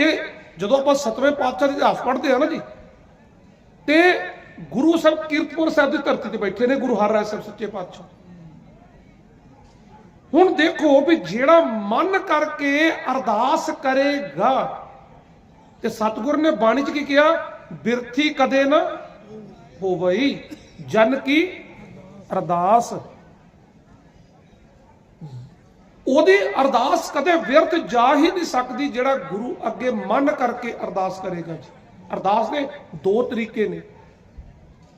ਇਹ ਜਦੋਂ ਆਪਾਂ ਸਤਵੇਂ ਪਾਤਸ਼ਾਹ ਦੇ ਇਤਿਹਾਸ ਪੜ੍ਹਦੇ ਆ ਨਾ ਜੀ, ਤੇ ਗੁਰੂ ਸਾਹਿਬ ਕੀਰਤਪੁਰ ਸਾਹਿਬ ਦੀ ਧਰਤੀ ਤੇ ਬੈਠੇ ਨੇ, ਗੁਰੂ ਹਰਿਰਾਏ ਸਾਹਿਬ ਸੱਚੇ ਪਾਤਸ਼ਾਹ। ਹੁਣ ਦੇਖੋ ਵੀ ਜਿਹੜਾ ਮਨ ਕਰਕੇ ਅਰਦਾਸ ਕਰੇਗਾ, ਤੇ ਸਤਿਗੁਰ ਨੇ ਬਾਣੀ ਚ ਕੀ ਕਿਹਾ? ਬਿਰਥੀ ਕਦੇ ਨਾ ਹੋਵਈ, ਜਨ ਕੀ ਅਰਦਾਸ। ਉਹਦੀ ਅਰਦਾਸ ਕਦੇ ਵਿਅਰਥ ਜਾ ਹੀ ਨਹੀਂ ਸਕਦੀ ਜਿਹੜਾ ਗੁਰੂ ਅੱਗੇ ਮਨ ਕਰਕੇ ਅਰਦਾਸ ਕਰੇਗਾ ਜੀ। ਅਰਦਾਸ ਦੇ ਦੋ ਤਰੀਕੇ ਨੇ।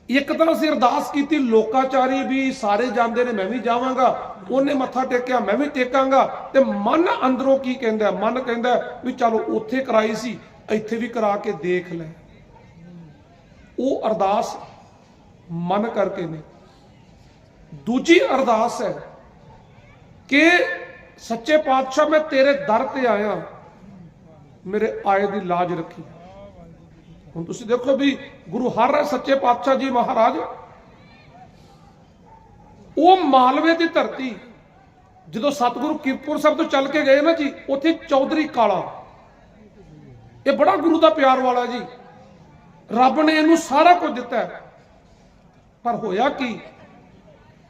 ਇੱਕ ਤਾਂ ਅਸੀਂ ਅਰਦਾਸ ਕੀਤੀ, ਲੋਕਾਚਾਰੀ ਵੀ ਸਾਰੇ ਜਾਂਦੇ ਨੇ, ਮੈਂ ਵੀ ਜਾਵਾਂਗਾ। ਉਹਨੇ ਮੱਥਾ ਟੇਕਿਆ, ਮੈਂ ਵੀ ਟੇਕਾਂਗਾ। ਤੇ ਮਨ ਅੰਦਰੋਂ ਕੀ ਕਹਿੰਦਾ? ਮਨ ਕਹਿੰਦਾ ਵੀ ਚਲੋ ਉੱਥੇ ਕਰਾਈ ਸੀ, ਇੱਥੇ ਵੀ ਕਰਾ ਕੇ ਦੇਖ ਲੈ। ਉਹ ਅਰਦਾਸ ਮਨ ਕਰਕੇ ਨੇ। ਦੂਜੀ ਅਰਦਾਸ ਹੈ ਕਿ ਸੱਚੇ ਪਾਤਸ਼ਾਹ, ਮੈਂ ਤੇਰੇ ਦਰ ਤੇ ਆਇਆ। ਮੇਰੇ ਆਏ ਦੀ ਲਾਜ ਰੱਖੀ। ਹੁਣ ਤੁਸੀਂ ਦੇਖੋ ਵੀ ਗੁਰੂ ਹਰ ਸੱਚੇ ਪਾਤਸ਼ਾਹ ਜੀ ਮਹਾਰਾਜ, ਉਹ ਮਾਲਵੇ ਦੀ ਧਰਤੀ, ਜਦੋਂ ਸਤਿਗੁਰੂ ਕੀਰਤਪੁਰ ਸਾਹਿਬ ਤੋਂ ਚੱਲ ਕੇ ਗਏ ਨਾ ਜੀ, ਉੱਥੇ ਚੌਧਰੀ ਕਾਲਾ। ਇਹ ਬੜਾ ਗੁਰੂ ਦਾ ਪਿਆਰ ਵਾਲਾ ਜੀ। ਰੱਬ ਨੇ ਇਹਨੂੰ ਸਾਰਾ ਕੁਝ ਦਿੱਤਾ। ਪਰ ਹੋਇਆ ਕੀ?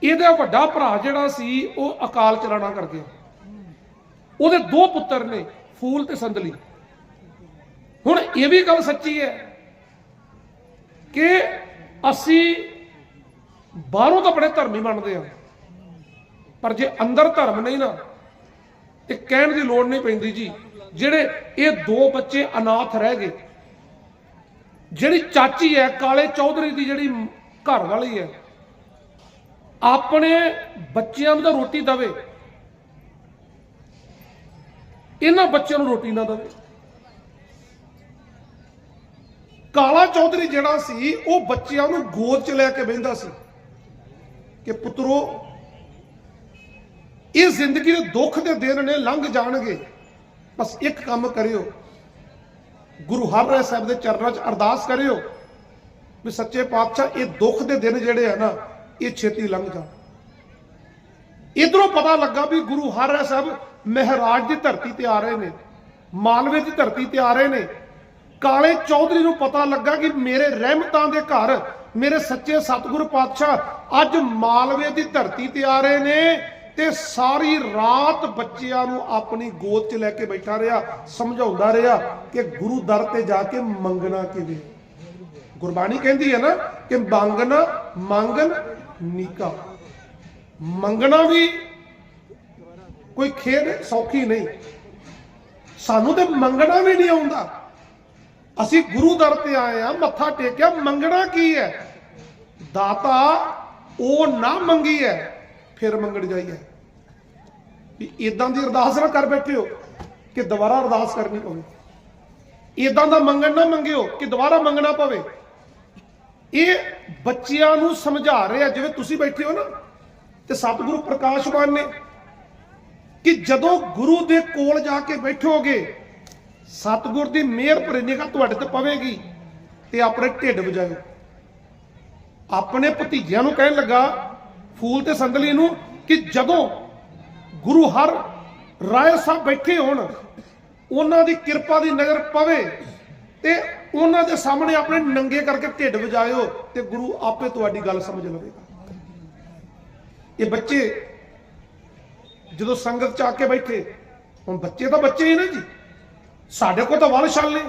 ਇਹਦਾ ਵੱਡਾ ਭਰਾ ਜਿਹੜਾ ਸੀ, ਉਹ ਅਕਾਲ ਚਲਾਣਾ ਕਰ ਗਿਆ। ਉਹਦੇ ਦੋ ਪੁੱਤਰ ਨੇ, ਫੂਲ ਤੇ ਸੰਦਲੀ। ਹੁਣ ਇਹ ਵੀ ਗੱਲ ਸੱਚੀ ਹੈ ਕਿ ਅਸੀਂ ਬਾਹਰੋਂ ਤਾਂ ਬੜੇ ਧਰਮੀ ਮੰਨਦੇ ਆ ਪਰ ਜੇ ਅੰਦਰ ਧਰਮ ਨਹੀਂ ਨਾ, ਤੇ ਕਹਿਣ ਦੀ ਲੋੜ ਨਹੀਂ ਪੈਂਦੀ ਜੀ। ਜਿਹੜੇ ਇਹ ਦੋ ਬੱਚੇ ਅਨਾਥ ਰਹਿ ਗਏ, ਜਿਹੜੀ ਚਾਚੀ ਹੈ, ਕਾਲੇ ਚੌਧਰੀ ਦੀ ਜਿਹੜੀ ਘਰ ਵਾਲੀ ਹੈ, ਆਪਣੇ ਬੱਚਿਆਂ ਨੂੰ ਤਾਂ ਰੋਟੀ ਦਵੇ ਇਹਨਾਂ ਬੱਚਿਆਂ ਨੂੰ ਰੋਟੀ ਨਾ ਦਵੇ। ਕਾਲਾ ਚੌਧਰੀ ਜਿਹੜਾ ਸੀ, ਉਹ ਬੱਚਿਆਂ ਨੂੰ ਗੋਦ 'ਚ ਲੈ ਕੇ ਬਹਿੰਦਾ ਸੀ ਕਿ ਪੁੱਤਰੋ, ਇਹ ਜ਼ਿੰਦਗੀ ਦੇ ਦੁੱਖ ਦੇ ਦਿਨ ਨੇ, ਲੰਘ ਜਾਣਗੇ। ਬਸ ਇੱਕ ਕੰਮ ਕਰਿਓ। ਗੁਰੂ ਹਰਿਰਾਏ ਸਾਹਿਬ ਦੇ ਚਰਨਾਂ 'ਚ ਅਰਦਾਸ ਕਰਿਓ ਵੀ ਸੱਚੇ ਪਾਤਸ਼ਾਹ, ਇਹ ਦੁੱਖ ਦੇ ਦਿਨ ਜਿਹੜੇ ਆ ਨਾ, ਇਹ ਛੇਤੀ ਲੰਘ ਜਾਣ। ਇਧਰੋਂ ਪਤਾ ਲੱਗਾ ਵੀ ਗੁਰੂ ਹਰਿਰਾਏ ਸਾਹਿਬ ਮਹਿਰਾਜ ਦੀ ਧਰਤੀ ਤੇ ਆ ਰਹੇ ਨੇ, ਮਾਲਵੇ ਦੀ ਧਰਤੀ ਤੇ ਆ ਰਹੇ ਨੇ। ਕਾਲੇ ਚੌਧਰੀ ਨੂੰ ਪਤਾ ਲੱਗਾ ਕਿ ਮੇਰੇ ਰਹਿਮਤਾਂ ਦੇ ਘਰ, ਮੇਰੇ ਸੱਚੇ ਸਤਿਗੁਰ ਪਾਤਸ਼ਾਹ ਅੱਜ ਮਾਲਵੇ ਦੀ ਧਰਤੀ ਤੇ ਆ ਰਹੇ ਨੇ ਤੇ ਸਾਰੀ ਰਾਤ ਬੱਚਿਆਂ ਨੂੰ ਆਪਣੀ ਗੋਦ 'ਚ ਲੈ ਕੇ ਬੈਠਾ ਰਿਹਾ, ਸਮਝਾਉਂਦਾ ਰਿਹਾ ਕਿ ਗੁਰੂ ਦਰ ਤੇ ਜਾ ਕੇ ਮੰਗਣਾ ਕਿਵੇਂ? ਗੁਰਬਾਣੀ ਕਹਿੰਦੀ ਹੈ ਨਾ ਕਿ ਮੰਗਣਾ ਮੰਗਨ ਨੀਕਾ। ਮੰਗਣਾ ਵੀ ਕੋਈ ਖੇਡ ਸੌਖੀ ਨਹੀਂ। ਸਾਨੂੰ ਤੇ ਮੰਗਣਾ ਵੀ ਨਹੀਂ ਆਉਂਦਾ। ਅਸੀਂ ਗੁਰੂ ਦਰ ਤੇ ਆਏ ਆ ਮੱਥਾ ਟੇਕਿਆ, ਮੰਗਣਾ ਕੀ ਹੈ? ਦਾਤਾ, ਉਹ ਨਾ ਮੰਗੀ ਹੈ, ਫਿਰ ਮੰਗਣ ਜਾਈਏ। ਵੀ ਇਦਾਂ ਦੀ ਅਰਦਾਸ ਨਾ ਕਰ ਬੈਠੇ ਹੋ ਕਿ ਦੁਬਾਰਾ ਅਰਦਾਸ ਕਰਨੀ ਪਵੇ। ਇਦਾਂ ਦਾ ਮੰਗਣ ਨਾ ਮੰਗਿਓ ਕਿ ਦੁਬਾਰਾ ਮੰਗਣਾ ਪਵੇ। ਇਹ ਬੱਚਿਆਂ ਨੂੰ ਸਮਝਾ ਰਿਹਾ ਜਿਵੇਂ ਤੁਸੀਂ ਬੈਠੇ ਹੋ ਨਾ। ਤੇ ਸਤਿਗੁਰੂ ਪ੍ਰਕਾਸ਼ਮਾਨ ਨੇ ਕਿ ਜਦੋਂ ਗੁਰੂ ਦੇ ਕੋਲ ਜਾ ਕੇ ਬੈਠੋਗੇ, ਸਤਿਗੁਰ ਦੀ ਮਿਹਰ ਭਰੀ ਨਿਗਾਹ ਤੁਹਾਡੇ ਤੇ ਪਵੇਗੀ ਤੇ ਆਪਣੇ ਢਿੱਡ ਵਜਾਇਓ ਆਪਣੇ ਭਤੀਜਿਆਂ ਨੂੰ ਕਹਿਣ ਲੱਗਾ, ਫੂਲ ਤੇ ਸੰਦਲੀ ਨੂੰ, ਕਿ ਜਦੋਂ ਗੁਰੂ ਹਰ ਰਾਏ ਸਾਹਿਬ ਬੈਠੇ ਹੋਣ, ਉਹਨਾਂ ਦੀ ਕਿਰਪਾ ਦੀ ਨਜ਼ਰ ਪਵੇ ਤੇ ਉਹਨਾਂ ਦੇ ਸਾਹਮਣੇ ਆਪਣੇ ਨੰਗੇ ਕਰਕੇ ਢਿੱਡ ਵਜਾਇਓ ਤੇ ਗੁਰੂ ਆਪੇ ਤੁਹਾਡੀ ਗੱਲ ਸਮਝ ਲਵੇਗਾ। ਇਹ ਬੱਚੇ ਜਦੋਂ ਸੰਗਤ ਚ ਆ ਕੇ ਬੈਠੇ, ਹੁਣ ਬੱਚੇ ਤਾਂ ਬੱਚੇ ਹੀ ਨੇ ਜੀ। ਸਾਡੇ ਕੋਲ ਤਾਂ ਵੱਲ ਛਲ। ਨੇ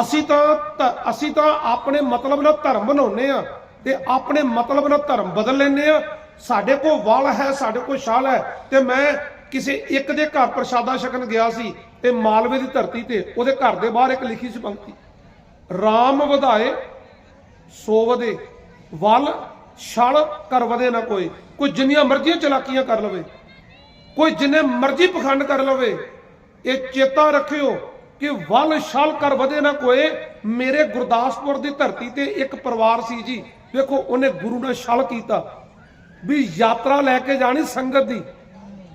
ਅਸੀਂ ਤਾਂ ਅਸੀਂ ਤਾਂ ਆਪਣੇ ਮਤਲਬ ਨਾਲ ਧਰਮ ਬਣਾਉਨੇ ਆ ਤੇ ਆਪਣੇ ਮਤਲਬ ਨਾਲ ਧਰਮ ਬਦਲ ਲੈਨੇ ਆ ਸਾਡੇ ਕੋਲ ਵੱਲ ਹੈ, ਸਾਡੇ ਕੋਲ ਛਲ ਹੈ ਤੇ ਮੈਂ ਕਿਸੇ ਇੱਕ ਦੇ ਘਰ ਪ੍ਰਸ਼ਾਦਾ ਛਕਣ ਗਿਆ ਸੀ ਤੇ ਮਾਲਵੇ ਦੀ ਧਰਤੀ ਤੇ ਉਹਦੇ ਘਰ ਦੇ ਬਾਹਰ ਇੱਕ ਲਿਖੀ ਸੀ ਪੰਕਤੀ। RAM ਵਧਾਏ, ਸੋ ਵਧੇ, ਵੱਲ ਛਲ ਕਰ ਵਧੇ ਨਾ ਕੋਈ। ਕੋਈ ਜਿੰਨੀਆਂ ਮਰਜ਼ੀਆਂ ਚਲਾਕੀਆਂ ਕਰ ਲਵੇ। ਕੋਈ ਜਿੰਨੇ ਮਰਜ਼ੀ ਪਖੰਡ ਕਰ ਲਵੇ। ਇਹ ਚੇਤਾ ਰੱਖਿਓ ਕਿ ਵੱਲ ਛਲ ਕਰ ਵਧੇ ਨਾ ਕੋਏ ਮੇਰੇ ਗੁਰਦਾਸਪੁਰ ਦੀ ਧਰਤੀ ਤੇ ਇੱਕ ਪਰਿਵਾਰ ਸੀ ਜੀ। ਵੇਖੋ, ਉਹਨੇ ਗੁਰੂ ਨਾਲ ਛਲ ਕੀਤਾ। ਵੀ ਯਾਤਰਾ ਲੈ ਕੇ ਜਾਣੀ ਸੰਗਤ ਦੀ।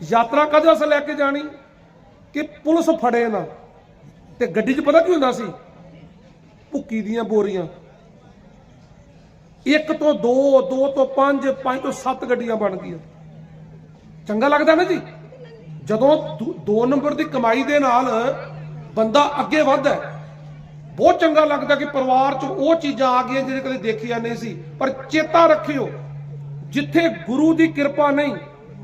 ਯਾਤਰਾ ਕਦੇ ਅਸ ਲੈ ਕੇ ਜਾਣੀ? ਕਿ ਪੁਲਿਸ ਫੜੇ ਨਾ। ਤੇ ਗੱਡੀ 'ਚ ਪਤਾ ਕੀ ਹੁੰਦਾ ਸੀ? ਭੁੱਕੀ ਦੀਆਂ ਬੋਰੀਆਂ। ਇੱਕ ਤੋਂ ਦੋ ਦੋ ਤੋਂ ਪੰਜ ਪੰਜ ਤੋਂ ਸੱਤ ਗੱਡੀਆਂ ਬਣ ਗਈਆਂ। ਚੰਗਾ ਲੱਗਦਾ ਨਾ ਜੀ? ਜਦੋਂ ਦੂ- ਦੋ ਨੰਬਰ ਦੀ ਕਮਾਈ ਦੇ ਨਾਲ ਬੰਦਾ ਅੱਗੇ ਵੱਧਦਾ ਹੈ, ਬਹੁਤ ਚੰਗਾ ਲੱਗਦਾ ਕਿ ਪਰਿਵਾਰ 'ਚ ਉਹ ਚੀਜ਼ਾਂ ਆ ਗਈਆਂ ਜਿਹੜੇ ਕਦੇ ਦੇਖੀਆਂ ਨਹੀਂ ਸੀ। ਪਰ ਚੇਤਾ ਰੱਖਿਓ, ਜਿੱਥੇ ਗੁਰੂ ਦੀ ਕਿਰਪਾ ਨਹੀਂ,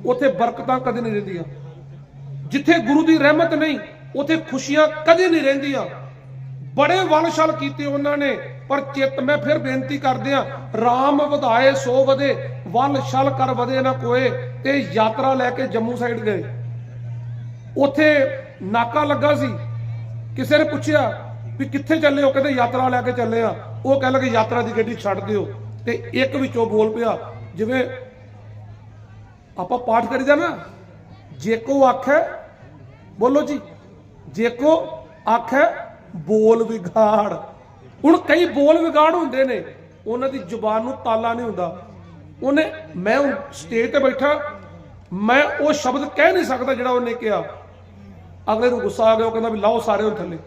ਉੱਥੇ ਬਰਕਤਾਂ ਕਦੇ ਨਹੀਂ ਰਹਿੰਦੀਆਂ। ਜਿੱਥੇ ਗੁਰੂ ਦੀ ਰਹਿਮਤ ਨਹੀਂ, ਉੱਥੇ ਖੁਸ਼ੀਆਂ ਕਦੇ ਨਹੀਂ ਰਹਿੰਦੀਆਂ। ਬੜੇ ਵਲਸ਼ਲ ਕੀਤੇ ਉਹਨਾਂ ਨੇ। ਪਰ ਚਿੱਤ ਮੈਂ ਫਿਰ ਬੇਨਤੀ ਕਰਦਿਆਂ RAM ਵਧਾਏ, ਸੋ ਵਧੇ ਵੱਲ ਵਲਸ਼ਲ ਕਰ ਵਧੇ ਨਾ ਕੋਏ ਤੇ ਯਾਤਰਾ ਲੈ ਕੇ ਜੰਮੂ ਸਾਈਡ ਗਏ। ਉੱਥੇ ਨਾਕਾ ਲੱਗਾ ਸੀ। ਕਿਸੇ ਨੇ ਪੁੱਛਿਆ ਵੀ ਕਿੱਥੇ ਚੱਲੇ ਹੋ? ਕਹਿੰਦੇ ਯਾਤਰਾ ਲੈ ਕੇ ਚੱਲੇ ਆ ਉਹ ਕਹਿ ਲਗੇ ਯਾਤਰਾ ਦੀ ਗੱਡੀ ਛੱਡ ਦਿਓ। ਤੇ ਇੱਕ ਵਿੱਚੋਂ ਬੋਲ ਪਿਆ, ਜਿਵੇਂ ਆਪਾਂ ਪਾਠ ਕਰੀਦਾ ਨਾ, ਜੇ ਕੋ ਆਖੇ, ਬੋਲੋ ਜੀ, ਜੇ ਕੋ ਆਖੇ, ਬੋਲ ਵਿਗਾੜ। ਹੁਣ ਕਈ ਬੋਲ ਵਿਗਾੜ ਹੁੰਦੇ ਨੇ। ਉਹਨਾਂ ਦੀ ਜ਼ੁਬਾਨ ਨੂੰ ਤਾਲਾ ਨਹੀਂ ਹੁੰਦਾ। ਉਹਨੇ ਮੈਂ ਸਟੇਜ ਤੇ ਬੈਠਾ, ਮੈਂ ਉਹ ਸ਼ਬਦ ਕਹਿ ਨਹੀਂ ਸਕਦਾ ਜਿਹੜਾ ਉਹਨੇ ਕਿਹਾ। ਅਗਲੇ ਨੂੰ ਗੁੱਸਾ ਆ ਗਿਆ, ਉਹ ਕਹਿੰਦਾ ਵੀ ਲਾਓ ਸਾਰੇ ਉਹ ਥੱਲੇ।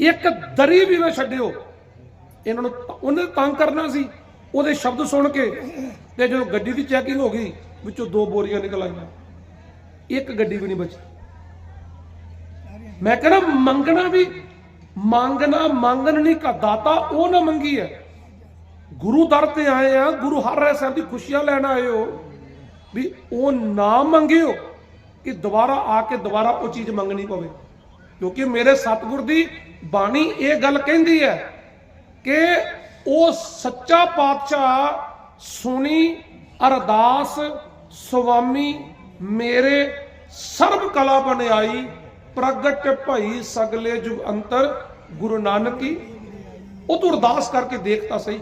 ਇੱਕ ਦਰੀ ਵੀ ਨਾ ਛੱਡਿਓ। ਇਹਨਾਂ ਨੂੰ ਉਹਨੇ ਤੰਗ ਕਰਨਾ ਸੀ। ਉਹਦੇ ਸ਼ਬਦ ਸੁਣ ਕੇ ਤੇ ਜਦੋਂ ਗੱਡੀ ਦੀ ਚੈਕਿੰਗ ਹੋ ਗਈ, ਵਿੱਚੋਂ ਦੋ ਬੋਰੀਆਂ ਨਿਕਲ ਆਈਆਂ। ਇੱਕ ਗੱਡੀ ਵੀ ਨਹੀਂ ਬਚੀ। ਮੈਂ ਕਹਿੰਦਾ ਮੰਗਣਾ ਵੀ ਮੰਗਣਾ ਮੰਗਣ ਨਹੀਂ ਕਾ ਦਾਤਾ, ਉਹ ਨਾ ਮੰਗੀ ਹੈ। ਗੁਰੂ ਦਰ ਤੇ ਆਏ ਆ, ਗੁਰੂ ਹਰ ਰਾਏ ਸਾਹਿਬ ਦੀ ਖੁਸ਼ੀਆਂ ਲੈਣ ਆਏ ਹੋ। ਵੀ ਉਹ ਨਾ ਮੰਗਿਓ ਕਿ ਦੁਬਾਰਾ ਆ ਕੇ ਦੁਬਾਰਾ ਉਹ ਚੀਜ਼ ਮੰਗਣੀ ਪਵੇ। ਕਿਉਂਕਿ ਮੇਰੇ ਸਤਿਗੁਰ ਦੀ ਬਾਣੀ ਇਹ ਗੱਲ ਕਹਿੰਦੀ ਹੈ ਕਿ ਉਹ ਸੱਚਾ ਪਾਤਸ਼ਾਹ ਸੁਣੀ, ਅਰਦਾਸ, ਸੁਆਮੀ ਮੇਰੇ ਸਰਬ ਕਲਾ ਬਣਾਈ ਪ੍ਰਗਟ ਭਈ ਸਗਲੇ ਜੁਗ ਅੰਤਰ ਗੁਰੂ ਨਾਨਕੀ ਉਹ ਤੂੰ ਅਰਦਾਸ ਕਰਕੇ ਦੇਖ ਤਾਂ ਸਹੀ।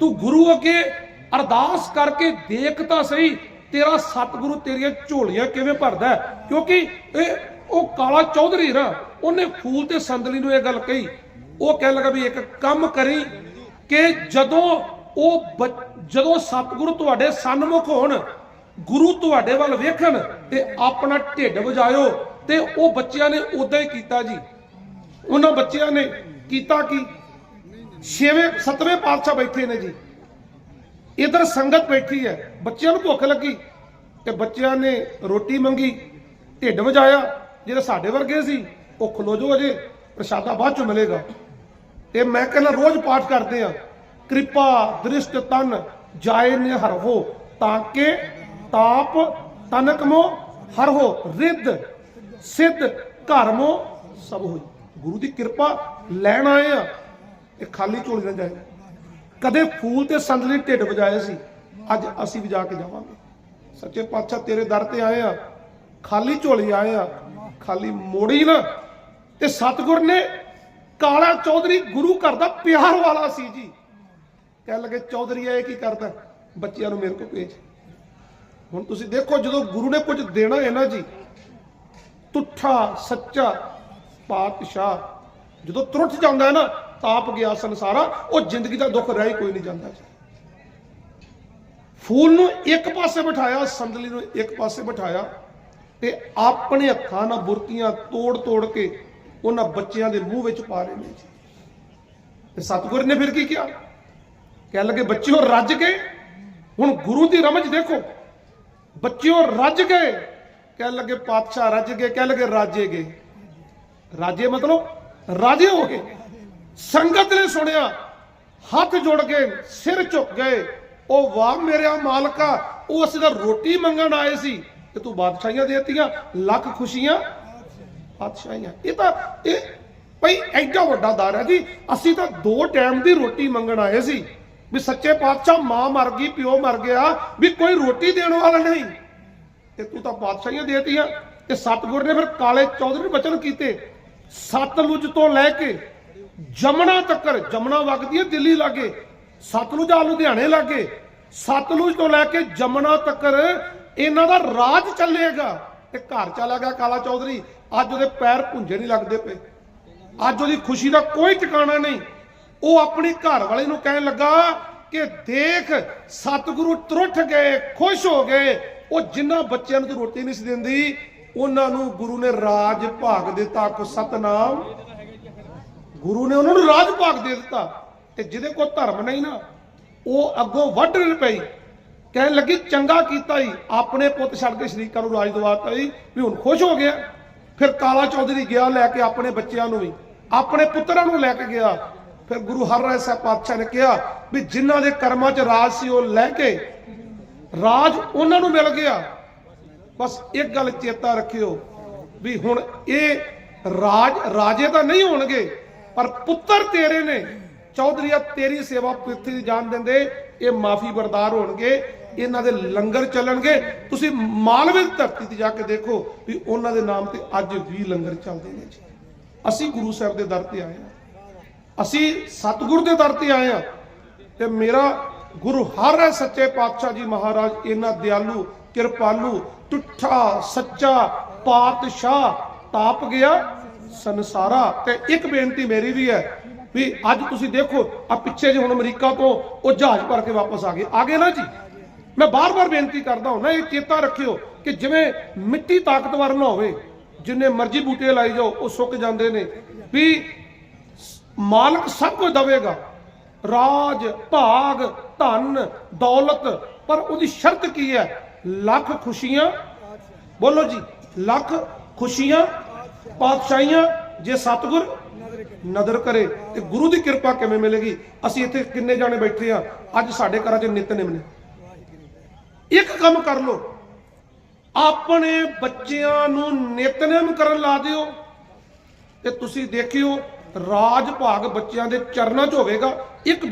ਤੂੰ ਗੁਰੂ ਅੱਗੇ ਅਰਦਾਸ ਕਰਕੇ ਦੇਖ ਤਾਂ ਸਹੀ। ਤੇਰਾ ਸਤਿਗੁਰੂ ਤੇਰੀਆਂ ਝੋਲੀਆਂ ਕਿਵੇਂ ਭਰਦਾ ਕਿਉਂਕਿ ਇਹ ਉਹ ਕਾਲਾ ਚੌਧਰੀ ਨਾ, ਉਹਨੇ ਫੂਲ ਤੇ ਸੰਦਲੀ ਨੂੰ ਇਹ ਗੱਲ ਕਹੀ। ਉਹ ਕਹਿਣ ਲੱਗਾ ਵੀ ਇੱਕ ਕੰਮ ਕਰੀ ਕਿ ਜਦੋਂ ਉਹ ਜਦੋਂ ਸਤਿਗੁਰੂ ਤੁਹਾਡੇ ਸਨਮੁਖ ਹੋਣ, ਗੁਰੂ ਤੁਹਾਡੇ ਵੱਲ ਵੇਖਣ ਤੇ ਆਪਣਾ ਢਿੱਡ ਵਜਾਇਓ ਤੇ ਉਹ ਬੱਚਿਆਂ ਨੇ ਉਦਾਂ ਹੀ ਕੀਤਾ ਜੀ। ਉਹਨਾਂ ਬੱਚਿਆਂ ਨੇ ਕੀਤਾ ਕਿ? ਛੇਵੇਂ, ਸੱਤਵੇਂ ਪਾਤਸ਼ਾਹ ਬੈਠੇ ਨੇ ਜੀ। ਇਧਰ ਸੰਗਤ ਬੈਠੀ ਹੈ। ਬੱਚਿਆਂ ਨੂੰ ਭੁੱਖ ਲੱਗੀ ਤੇ ਬੱਚਿਆਂ ਨੇ ਰੋਟੀ ਮੰਗੀ, ਢਿੱਡ ਵਜਾਇਆ। ਜਿਹੜੇ ਸਾਡੇ ਵਰਗੇ ਸੀ, ਉਹ ਖਲੋ ਜੋ ਅਜੇ, ਪ੍ਰਸ਼ਾਦਾ ਬਾਅਦ ਚ ਮਿਲੇਗਾ। ਤੇ ਮੈਂ ਕਹਿੰਦਾ ਰੋਜ਼ ਪਾਠ ਕਰਦੇ ਆ ਕਿਰਪਾ, ਦ੍ਰਿਸ਼ਟ ਤਨ, ਜਾਏ ਨੇ ਹਰ ਹੋ ਤਾਂ ਕਿ ਤਾਪ ਤਨਕ ਮੋ ਹਰ ਹੋ, ਰਿੱਧ ਸਿੱਧ ਘਰ ਮੋ ਸਭ ਹੋਈ। ਗੁਰੂ ਦੀ ਕਿਰਪਾ ਲੈਣ ਆਏ ਆ ਇਹ ਖਾਲੀ ਝੋਲੀ ਨਾ ਜਾਏ। ਕਦੇ ਫੂਲ ਤੇ ਸੰਦਲੀ ਢਿੱਡ ਵਜਾਏ ਸੀ। ਅੱਜ ਅਸੀਂ ਵਜਾ ਕੇ ਜਾਵਾਂਗੇ। ਸੱਚੇ ਪਾਤਸ਼ਾਹ ਤੇਰੇ ਦਰ ਤੇ ਆਏ ਆ। ਖਾਲੀ ਝੋਲੀ ਆਏ ਆ। ਖਾਲੀ ਮੋੜੀ ਨਾ। ਤੇ ਸਤਿਗੁਰ ਨੇ ਕਾਲਾ ਚੌਧਰੀ ਗੁਰੂ ਘਰ ਦਾ ਪਿਆਰ ਵਾਲਾ ਸੀ ਜੀ। ਕਹਿ ਲਗੇ, ਚੌਧਰੀ, ਇਹ ਕੀ ਕਰਦਾ? ਬੱਚਿਆਂ ਨੂੰ ਮੇਰੇ ਕੋਲ ਭੇਜ। ਹੁਣ ਤੁਸੀਂ ਦੇਖੋ, ਜਦੋਂ ਗੁਰੂ ਨੇ ਕੁਝ ਦੇਣਾ ਹੈ ਨਾ ਜੀ ਤੁੱਠਾ ਸੱਚਾ ਪਾਤਸ਼ਾਹ। ਜਦੋਂ ਤਰੁੱਠ ਜਾਂਦਾ ਹੈ ਨਾ, ਤਾਪ ਗਿਆ ਸੰਸਾਰਾ, ਉਹ ਜ਼ਿੰਦਗੀ ਦਾ ਦੁੱਖ ਰਹਿ ਹੀ ਕੋਈ ਨਹੀਂ ਜਾਂਦਾ। ਫੂਲ ਨੂੰ ਇੱਕ ਪਾਸੇ ਬਿਠਾਇਆ, ਸੰਦਲੀ ਨੂੰ ਇੱਕ ਪਾਸੇ ਬਿਠਾਇਆ ਤੇ ਆਪਣੇ ਹੱਥਾਂ ਨਾਲ ਬੁਰਕੀਆਂ ਤੋੜ ਤੋੜ ਕੇ ਉਹਨਾਂ ਬੱਚਿਆਂ ਦੇ ਮੂੰਹ ਵਿੱਚ ਪਾ ਰਹੇ ਨੇ ਤੇ ਸਤਿਗੁਰ ਨੇ ਫਿਰ ਕੀ ਕਿਹਾ? ਕਹਿ ਲੱਗੇ, ਬੱਚਿਓ, ਰੱਜ ਗਏ ਹੁਣ ਗੁਰੂ ਦੀ ਰਮਜ ਦੇਖੋ। ਬੱਚਿਓ, ਰੱਜ ਗਏ ਕਹਿ ਲੱਗੇ ਪਾਤਸ਼ਾਹ ਰੱਜ ਗਏ ਕਹਿ ਲੱਗੇ ਰਾਜੇ ਗਏ। ਰਾਜੇ ਮਤਲਬ ਰਾਜੇ ਹੋ ਗਏ। ਸੰਗਤ ਨੇ ਸੁਣਿਆ, ਹੱਥ ਜੋੜ ਕੇ ਸਿਰ ਝੁਕ ਗਏ। ਉਹ ਵਾਹ ਮੇਰਿਆ ਮਾਲਕਾ, ਉਹ ਅਸੀਂ ਤਾਂ ਰੋਟੀ ਮੰਗਣ ਆਏ ਸੀ। ਤੇ ਤੂੰ ਬਾਦਸ਼ਾਹੀਆਂ ਦੇਤੀਆਂ, ਲੱਖ ਖੁਸ਼ੀਆਂ। ਬਾਦਸ਼ਾਹੀਆਂ। ਇਹ ਤਾਂ, ਇਹ ਭਈ ਐਡਾ ਵੱਡਾ ਦਰ ਹੈ ਜੀ। ਅਸੀਂ ਤਾਂ ਦੋ ਟਾਈਮ ਦੀ ਰੋਟੀ ਮੰਗਣ ਆਏ ਸੀ। ਵੀ ਸੱਚੇ ਪਾਤਸ਼ਾਹ ਮਾਂ ਮਰ ਗਈ, ਪਿਓ ਮਰ ਗਿਆ, ਵੀ ਕੋਈ ਰੋਟੀ ਦੇਣ ਵਾਲਾ ਨਹੀਂ। ਤੇ ਤੂੰ ਤਾਂ ਬਾਦਸ਼ਾਹੀਆਂ ਦੇਤੀਆਂ। ਤੇ ਸਤਿਗੁਰ ਨੇ ਫਿਰ ਕਾਲੇ ਚੌਧਰੀ ਨੇ ਬਚਨ ਕੀਤੇ। ਸਤਲੁਜ ਤੋਂ ਲੈ ਕੇ ਜਮਨਾ ਤੱਕਰ, ਜਮਨਾ ਵਗਦੀ ਹੈ ਦਿੱਲੀ ਲਾਗੇ, ਸਤਲੁਜ ਆ ਲੁਧਿਆਣੇ ਲਾਗੇ, ਸਤਲੁਜ ਤੋਂ ਲੈ ਕੇ ਜਮਨਾ ਤੱਕਰ ਇਹਨਾਂ ਦਾ ਰਾਜ ਚੱਲੇਗਾ। ਤੇ ਘਰ ਚਲਾ ਗਿਆ ਕਾਲਾ ਚੌਧਰੀ। ਅੱਜ ਉਹਦੇ ਪੈਰ ਪੁੰਝੇ ਨਹੀਂ ਲੱਗਦੇ ਪਏ। ਅੱਜ ਉਹਦੀ ਖੁਸ਼ੀ ਦਾ ਕੋਈ ਟਿਕਾਣਾ ਨਹੀਂ। ਉਹ ਆਪਣੀ ਘਰ ਵਾਲੇ ਨੂੰ ਕਹਿਣ ਲੱਗਾ ਕਿ ਦੇਖ, ਸਤਿਗੁਰੂ ਤਰੁੱਠ ਗਏ, ਖੁਸ਼ ਹੋ ਗਏ। ਉਹ ਜਿਨ੍ਹਾਂ ਬੱਚਿਆਂ ਨੂੰ ਤੂੰ ਰੋਟੀ ਨਹੀਂ ਸੀ ਦਿੰਦੀ, ਉਹਨਾਂ ਨੂੰ ਗੁਰੂ ਨੇ ਰਾਜ ਭਾਗ ਦਿੱਤਾ ਕੋ ਸਤਨਾਮ। ਗੁਰੂ ਨੇ ਉਹਨਾਂ ਨੂੰ ਰਾਜ ਭਾਗ ਦੇ ਦਿੱਤਾ। ਤੇ ਜਿਹਦੇ ਕੋਲ ਧਰਮ ਨਹੀਂ ਨਾ, ਉਹ ਅੱਗੋਂ ਵੱਢਣ ਪਈ। ਕਹਿਣ ਲੱਗੀ, ਚੰਗਾ ਕੀਤਾ ਹੀ ਆਪਣੇ ਪੁੱਤ ਛੱਡ ਕੇ ਸ਼ਰੀਕਾਂ ਨੂੰ ਰਾਜ ਦਵਾਤਾ ਹੀ ਵੀ ਹੁਣ ਖੁਸ਼ ਹੋ ਗਿਆ। ਫਿਰ ਕਾਲਾ ਚੌਧਰੀ ਗਿਆ ਲੈ ਕੇ ਆਪਣੇ ਬੱਚਿਆਂ ਨੂੰ ਵੀ, ਆਪਣੇ ਪੁੱਤਰਾਂ ਨੂੰ ਲੈ ਕੇ ਗਿਆ। ਫਿਰ ਗੁਰੂ ਹਰ ਹਰਿਰਾਏ ਸਾਹਿਬ ਪਾਤਸ਼ਾਹ ਨੇ ਕਿਹਾ ਵੀ ਜਿਨ੍ਹਾਂ ਦੇ ਕਰਮਾਂ 'ਚ ਰਾਜ ਸੀ, ਉਹ ਲੈ ਕੇ ਰਾਜ ਉਹਨਾਂ ਨੂੰ ਮਿਲ ਗਿਆ। ਬਸ ਇੱਕ ਗੱਲ ਚੇਤਾ ਰੱਖਿਓ ਵੀ ਹੁਣ ਇਹ ਰਾਜ, ਰਾਜੇ ਤਾਂ ਨਹੀਂ ਹੋਣਗੇ, ਪਰ ਪੁੱਤਰ ਤੇਰੇ ਨੇ। ਚੌਧਰੀਆ ਤੇਰੀ ਸੇਵਾ ਪ੍ਰਿਥਵੀ ਦੀ ਜਾਨ ਦਿੰਦੇ, ਇਹ ਮਾਫੀ ਬਰਦਾਰ ਹੋਣਗੇ, ਇਹਨਾਂ ਦੇ ਲੰਗਰ ਚੱਲਣਗੇ। ਤੁਸੀਂ ਮਾਲਵੇ ਦੀ ਧਰਤੀ ਤੇ ਜਾ ਕੇ ਦੇਖੋ ਵੀ ਉਹਨਾਂ ਦੇ ਨਾਮ ਤੇ ਅੱਜ ਵੀ ਲੰਗਰ ਚੱਲਦੇ ਨੇ ਜੀ। ਅਸੀਂ ਗੁਰੂ ਸਾਹਿਬ ਦੇ ਦਰ ਤੇ ਆਏ ਹਾਂ। ਅਸੀਂ ਸਤਿਗੁਰ ਦੇ ਦਰ ਤੇ ਆਏ ਹਾਂ। ਤੇ ਮੇਰਾ ਗੁਰੂ ਹਰ ਸੱਚੇ ਪਾਤਸ਼ਾਹ ਜੀ ਮਹਾਰਾਜ, ਇਹਨਾਂ ਦਿਆਲੂ, ਕਿਰਪਾਲੂ, ਟੁੱਠਾ, ਸੱਚਾ, ਪਾਤਸ਼ਾਹ ਤਾਪ ਗਿਆ ਸੰਸਾਰਾ। ਤੇ ਇੱਕ ਬੇਨਤੀ ਮੇਰੀ ਵੀ ਹੈ ਵੀ ਅੱਜ ਤੁਸੀਂ ਦੇਖੋ ਆ ਪਿੱਛੇ ਜੇ ਹੁਣ ਅਮਰੀਕਾ ਤੋਂ ਉਹ ਜਹਾਜ਼ ਭਰ ਕੇ ਵਾਪਸ ਆ ਗਏ। ਆ ਗਏ ਨਾ ਜੀ? ਮੈਂ ਬਾਰ-ਬਾਰ ਬੇਨਤੀ ਕਰਦਾ ਹਾਂ ਨਾ ਇਹ ਚੇਤਾ ਰੱਖਿਓ ਕਿ ਜਿਵੇਂ ਮਿੱਟੀ ਤਾਕਤਵਰ ਨਾ ਹੋਵੇ, ਜਿੰਨੇ ਮਰਜ਼ੀ ਬੂਟੇ ਲਾਈ ਜਾਓ, ਉਹ ਸੁੱਕ ਜਾਂਦੇ ਨੇ। ਵੀ ਮਾਲਕ ਸਭ ਕੁਝ ਦਵੇਗਾ। ਰਾਜ, ਭਾਗ, ਧਨ, ਦੌਲਤ, ਪਰ ਉਹਦੀ ਸ਼ਰਤ ਕੀ ਹੈ? ਲੱਖ ਖੁਸ਼ੀਆਂ। ਬੋਲੋ ਜੀ, ਲੱਖ ਖੁਸ਼ੀਆਂ, ਪਾਤਸ਼ਾਹੀਆਂ, ਜੇ ਸਤਿਗੁਰ ਨਦਰ ਕਰੇ, ਤੇ ਗੁਰੂ ਦੀ ਕਿਰਪਾ ਕਿਵੇਂ ਮਿਲੇਗੀ? ਅਸੀਂ ਇੱਥੇ ਕਿੰਨੇ ਜਾਣੇ ਬੈਠੇ ਆ ਅੱਜ ਸਾਡੇ ਘਰਾਂ 'ਚ ਨਿਤਨੇਮ ਨੇ ਇੱਕ ਕੰਮ ਕਰ ਲਓ। ਆਪਣੇ ਬੱਚਿਆਂ ਨੂੰ ਨਿਤਨੇਮ ਕਰਨ ਲਾ ਦਿਓ। ਤੇ ਤੁਸੀਂ ਦੇਖਿਓ ਰਾਜ ਭਾਗ ਬੱਚਿਆਂ ਦੇ ਚਰਨਾਂ 'ਚ ਹੋਵੇਗਾ। ਇੱਕ